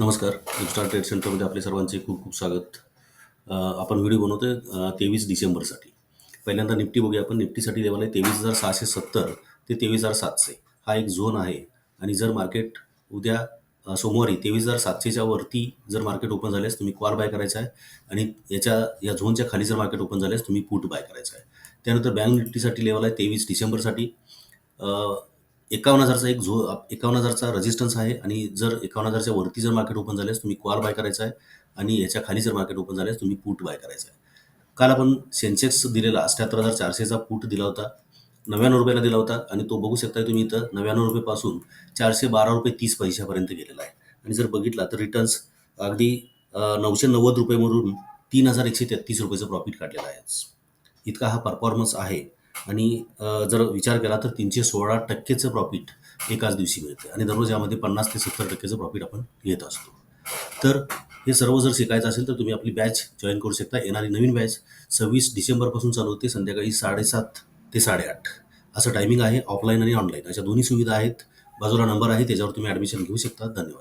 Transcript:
नमस्कार. Star trade सेंटरमध्ये आपले सर्वांचे खूप खूप स्वागत. आपण व्हिडिओ बनवतोय तेवीस डिसेंबरसाठी. पहिल्यांदा निफ्टी बघूया आपण. निफ्टीसाठी लेवल आहे तेवीस हजार सहाशे सत्तर ते तेवीस हजार सातशे. हा एक झोन आहे. आणि जर मार्केट उद्या सोमवारी तेवीस हजार सातशेच्या वरती जर मार्केट ओपन झाल्यास तुम्ही कॉल बाय करायचा आहे. आणि याच्या या झोनच्या खाली जर मार्केट ओपन झाल्यास तुम्ही पुट बाय करायचा आहे. त्यानंतर बँक निफ्टीसाठी लेवल आहे तेवीस डिसेंबरसाठी. एकावन्न हजारचा एक झो एकावन्न हजारचा रजिस्टन्स आहे आणि जर एकावन्न हजारच्या वरती जर मार्केट ओपन झाल्यास तुम्ही कॉल बाय करायचा आहे आणि याच्या खाली जर मार्केट ओपन झाल्यास तुम्ही पुट बाय करायचा आहे. काल आपण सेन्सेक्स दिलेला अठ्याहत्तर हजार चारशेचा पुट दिला होता नव्याण्णव रुपयाला दिला होता आणि तो बघू शकता तुम्ही इथं नव्याण्णव रुपयेपासून चारशे बारा रुपये तीस पैशापर्यंत गेलेला आहे. आणि जर बघितला तर रिटर्न्स अगदी नऊशे नव्वद रुपयेमधून तीन हजार एकशे तेहतीस रुपयेचं प्रॉफिट काढलेलं आहे. इतका हा परफॉर्मन्स आहे. आणि जर विचार केला तर तीनशे सोळा टक्केचं प्रॉफिट एकाच दिवशी मिळते आणि दररोज यामध्ये पन्नास ते सत्तर टक्केचं प्रॉफिट आपण घेत असतो. तर हे सर्व जर शिकायचं असेल तर तुम्ही आपली बॅच जॉईन करू शकता. येणारी नवीन बॅच सव्वीस डिसेंबरपासून चालू होते. संध्याकाळी साडेसात ते साडेआठ. असं टायमिंग आहे ऑफलाईन आणि ऑनलाईन अशा दोन्ही सुविधा आहेत. बाजूला नंबर आहे. त्याच्यावर तुम्ही ॲडमिशन घेऊ शकता. धन्यवाद.